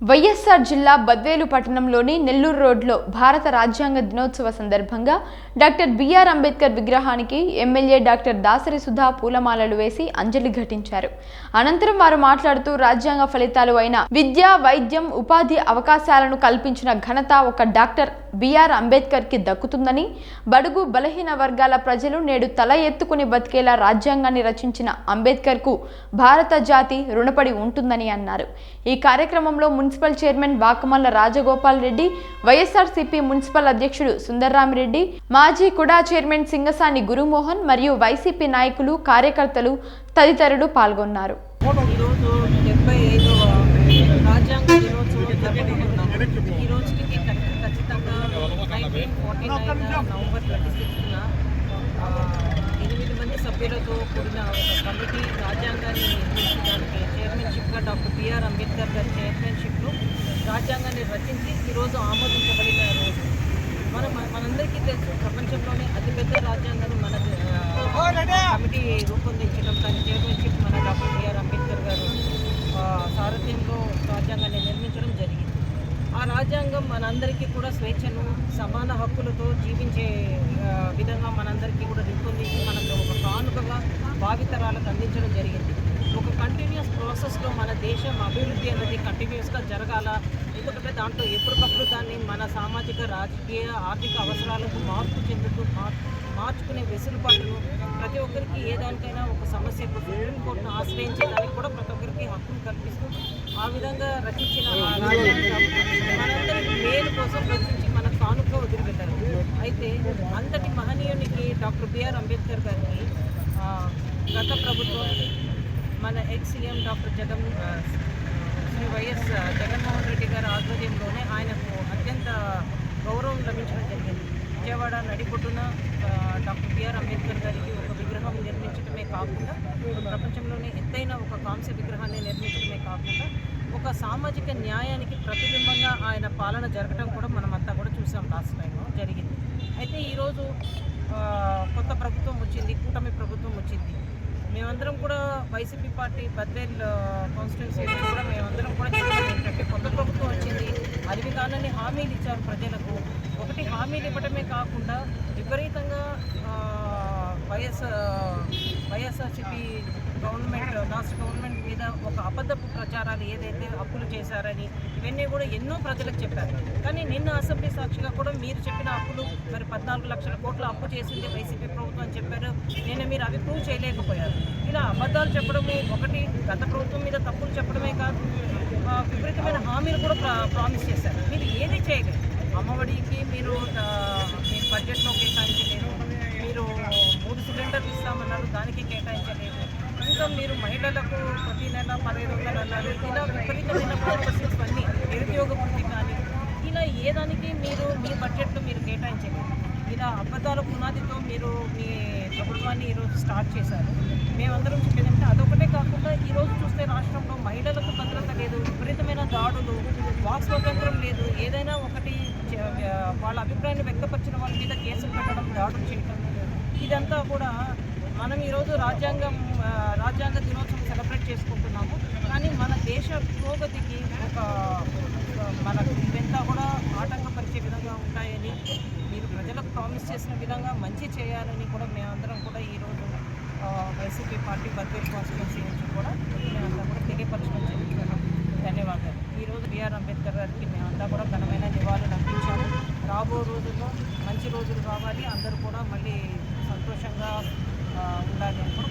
వైఎస్ఆర్ జిల్లా బద్వేలు పట్టణంలోని నెల్లూరు రోడ్లో భారత రాజ్యాంగ దినోత్సవ సందర్భంగా డాక్టర్ బిఆర్ అంబేద్కర్ విగ్రహానికి ఎమ్మెల్యే డాక్టర్ దాసరి సుధా పూలమాలలు వేసి అంజలి ఘటించారు. అనంతరం వారు మాట్లాడుతూ రాజ్యాంగ ఫలితాలు అయిన విద్య వైద్యం ఉపాధి అవకాశాలను కల్పించిన ఘనత ఒక డాక్టర్ బిఆర్ అంబేద్కర్కి దక్కుతుందని బడుగు బలహీన వర్గాల ప్రజలు నేడు తల ఎత్తుకుని బతికేలా రాజ్యాంగాన్ని రచించిన అంబేద్కర్కు భారత జాతి రుణపడి ఉంటుందని అన్నారు. ఈ కార్యక్రమంలో municipal chairman Vakamalla Rajagopal Reddy YSRCP municipal అధ్యక్షుడు సుందర్రామిరెడ్డి మాజీ కుడా చైర్మన్ సింగసాని గురుమోహన్ మరియు వైసీపీ నాయకులు కార్యకర్తలు తదితరులు పాల్గొన్నారు. ఈ రోజుకి ఖచ్చితంగా nineteen forty nine November twenty సిక్స్న ఎనిమిది మంది సభ్యులతో కూడిన ఒక కమిటీ రాజ్యాంగాన్ని నిర్మించడానికి చైర్మన్షిప్గా డాక్టర్ బిఆర్ అంబేద్కర్ గారి చైర్మన్షిప్లో రాజ్యాంగాన్ని రచించి ఈరోజు ఆమోదించబడిన రోజు. మనం మనందరికీ తెలుసు ప్రపంచంలోనే అతిపెద్ద రాజ్యాంగాన్ని మన కమిటీ రూపొందించడం దాని చైర్మన్షిప్ మన డాక్టర్ బిఆర్ అంబేద్కర్ గారు సారథ్యంలో రాజ్యాంగాన్ని నిర్మించడం జరిగింది. ఆ రాజ్యాంగం మనందరికీ కూడా స్వేచ్ఛను సమాన హక్కులతో జీవించే విధంగా మనందరికీ కూడా రూపొందించి మనకు ఒక కానుకగా భావితరాలకు అందించడం జరిగింది. ప్రాసెస్లో మన దేశం అభివృద్ధి అనేది కంటిన్యూస్గా జరగాల? ఎందుకంటే దాంట్లో ఎప్పటికప్పుడు దాన్ని మన సామాజిక రాజకీయ ఆర్థిక అవసరాలకు మార్పు చెందుతూ మార్- మార్చుకునే వెసులుబాటును ప్రతి ఒక్కరికి ఏ దానికైనా ఒక సమస్యకు సుప్రీంకోర్టును ఆశ్రయించడానికి కూడా ప్రతి ఒక్కరికి హక్కును కల్పిస్తూ ఆ విధంగా రచించిన మనందరికీ మేలు కోసం రచించి మన కానుక వదిలిపెట్టారు. అయితే అంతటి మహనీయునికి డాక్టర్ బిఆర్ అంబేద్కర్ గారికి గత ప్రభుత్వం మన ex CM doctor Jagan Shri YS Jaganmohan Reddy గారి ఆధ్వర్యంలోనే ఆయనకు అత్యంత గౌరవం లభించడం జరిగింది. విజయవాడ నడిపొట్టున డాక్టర్ బిఆర్ అంబేద్కర్ గారికి ఒక విగ్రహం నిర్మించడమే కాకుండా ప్రపంచంలోనే ఎత్తైన ఒక కాంస్య విగ్రహాన్ని నిర్మించడమే కాకుండా ఒక సామాజిక న్యాయానికి ప్రతిబింబంగా ఆయన పాలన జరగడం కూడా మనమంతా కూడా చూసాం లాస్ట్ టైంలో జరిగింది. అయితే ఈరోజు కొత్త ప్రభుత్వం వచ్చింది కూటమి ప్రభుత్వం వచ్చింది. మేమందరం కూడా వైసీపీ పార్టీ బద్వేల్ కాన్స్టిట్యున్సీ కూడా మేమందరం కూడా చెప్పేది ఏంటంటే కొత్త ప్రభుత్వం వచ్చింది అదివి కానని హామీలు ఇచ్చారు ప్రజలకు. ఒకటి హామీలు ఇవ్వడమే కాకుండా విపరీతంగా వైఎస్ వైఎస్ఆర్సీపీ గవర్నమెంట్ రాష్ట్ర గవర్నమెంట్ మీద ఒక అబద్ధపు ప్రచారాలు ఏదైతే అప్పులు చేశారని ఇవన్నీ కూడా ఎన్నో ప్రజలకు చెప్పారు. కానీ నిన్న అసెంబ్లీ సాక్షిగా కూడా మీరు చెప్పిన అప్పులు మరి పద్నాలుగు లక్షల కోట్ల అప్పు చేసింది వైసీపీ ప్రభుత్వం అని చెప్పారు. మీరు అవి ప్రూవ్ చేయలేకపోయారు. ఇలా అబద్ధాలు చెప్పడమే ఒకటి గత ప్రభుత్వం మీద తప్పులు చెప్పడమే కాదు విపరీతమైన హామీలు కూడా ప్రా ప్రామిస్ చేశారు. మీరు ఏది చేయగలరు అమ్మఒడికి మీరు మీ బడ్జెట్లో కేటాయించలేదు మీరు మూడు సిలిండర్లు ఇస్తామన్నారు దానికి కేటాయించలేదు. ఇంకా మీరు మహిళలకు ప్రతి నెల పదిహేను వందలు అన్నారు. ఇలా విపరీతమైన ప్రాసెస్ అన్నీ నిరుద్యోగ వృద్ధి కానీ ఇలా ఏ దానికి మీరు మీ బడ్జెట్లో మీరు కేటాయించలేదు. ఇలా అబద్ధాల పునాదితో మీరు మీ ప్రభుత్వాన్ని ఈరోజు స్టార్ట్ చేశారు. మేమందరం చెప్పేదంటే అదొకటే కాకుండా ఈరోజు చూస్తే రాష్ట్రంలో మహిళలకు భద్రత లేదు విపరీతమైన దాడులు వాక్ స్వాతంత్రం లేదు. ఏదైనా ఒకటి వాళ్ళ అభిప్రాయాన్ని వ్యక్తపరిచిన వాళ్ళ మీద కేసులు పెట్టడం దాడులు చేయడం ఇదంతా కూడా మనం ఈరోజు రాజ్యాంగం రాజ్యాంగ దినోత్సవం సెలబ్రేట్ చేసుకుంటున్నాము. కానీ మన దేశ పురోగతికి ఒక మనకు ఇవంతా కూడా ఆటంకపరిచే విధంగా ఉంటాయని మీరు ప్రజలకు ప్రామిస్ చేసిన విధంగా మంచి చేయాలని కూడా మేమందరం కూడా ఈరోజు వైసీపీ పార్టీ బద్వేల్ కాన్స్టిట్యున్సీ నుంచి కూడా మేమంతా కూడా తెలియపరచడం జరుగుతున్నాం ధన్యవాదాలు. ఈరోజు బిఆర్ అంబేద్కర్ గారికి మేమంతా కూడా ఘనమైన నివాళులు అందించాము రాబో రోజుల్లో మంచి రోజులు రావాలి. అందరూ కూడా మళ్ళీ సంతోషంగా ఉండాలి అని కూడా